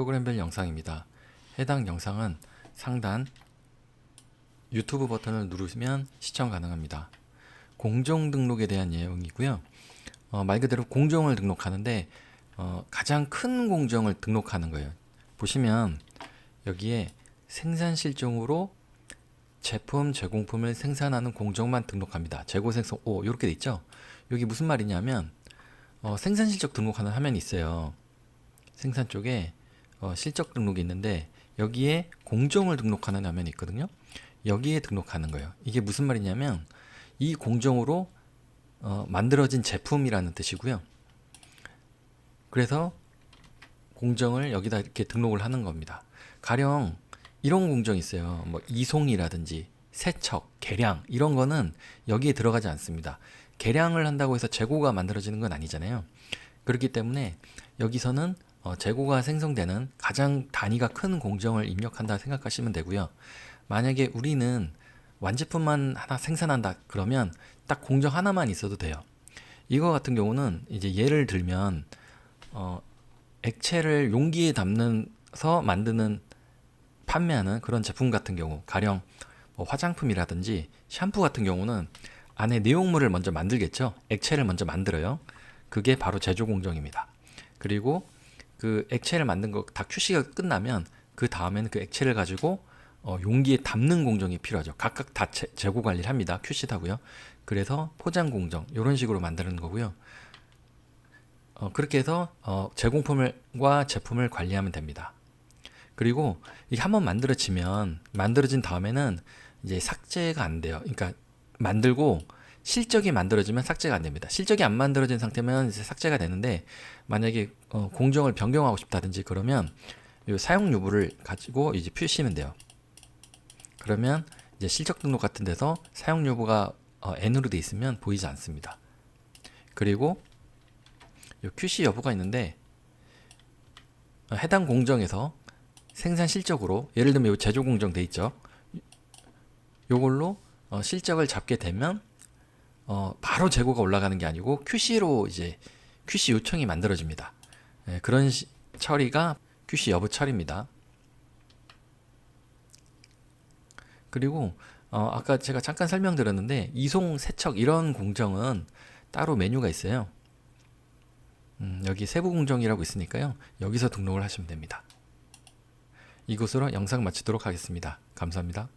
프로그램별 영상입니다. 해당 영상은 상단 유튜브 버튼을 누르시면 시청 가능합니다. 공정 등록에 대한 내용이고요. 어, 말 그대로 공정을 등록하는데 어, 가장 큰 공정을 등록하는 거예요. 보시면 여기에 생산 실종으로 제품 제공품을 생산하는 공정만 등록합니다. 재고 생성 오 이렇게 돼 있죠. 여기 무슨 말이냐면 어, 생산 실적 등록하는 화면이 있어요. 생산 쪽에 어, 실적 등록이 있는데 여기에 공정을 등록하는 화면이 있거든요. 여기에 등록하는 거예요. 이게 무슨 말이냐면 이 공정으로 어, 만들어진 제품이라는 뜻이고요. 그래서 공정을 여기다 이렇게 등록을 하는 겁니다. 가령 이런 공정이 있어요. 뭐 이송이라든지 세척, 계량 이런 거는 여기에 들어가지 않습니다. 계량을 한다고 해서 재고가 만들어지는 건 아니잖아요. 그렇기 때문에 여기서는 어, 재고가 생성되는 가장 단위가 큰 공정을 입력한다 생각하시면 되고요. 만약에 우리는 완제품만 하나 생산한다 그러면 딱 공정 하나만 있어도 돼요. 이거 같은 경우는 이제 예를 들면 어, 액체를 용기에 담는서 만드는 판매하는 그런 제품 같은 경우 가령 뭐 화장품이라든지 샴푸 같은 경우는 안에 내용물을 먼저 만들겠죠. 액체를 먼저 만들어요. 그게 바로 제조 공정입니다. 그리고 그 액체를 만든 거 다 QC가 끝나면 그 다음에는 그 액체를 가지고 어, 용기에 담는 공정이 필요하죠. 각각 다 재, 재고 관리를 합니다. QC도 하고요. 그래서 포장 공정 이런 식으로 만드는 거고요. 어, 그렇게 해서 어, 제공품과 제품을 관리하면 됩니다. 그리고 이게 한번 만들어지면 만들어진 다음에는 이제 삭제가 안 돼요. 그러니까 만들고 실적이 만들어지면 삭제가 안 됩니다. 실적이 안 만들어진 상태면 이제 삭제가 되는데 만약에 어, 공정을 변경하고 싶다든지 그러면 이 사용 여부를 가지고 이제 표시하면 돼요. 그러면 이제 실적 등록 같은 데서 사용 여부가 어, N으로 돼 있으면 보이지 않습니다. 그리고 이 QC 여부가 있는데 어, 해당 공정에서 생산 실적으로 예를 들면 이 제조 공정 돼 있죠. 요걸로 어, 실적을 잡게 되면 어, 바로 재고가 올라가는 게 아니고 QC로 이제 QC 요청이 만들어집니다. 예, 그런 시, 처리가 QC 여부 처리입니다. 그리고 어, 아까 제가 잠깐 설명드렸는데 이송, 세척 이런 공정은 따로 메뉴가 있어요. 음, 여기 세부 공정이라고 있으니까요. 여기서 등록을 하시면 됩니다. 이것으로 영상 마치도록 하겠습니다. 감사합니다.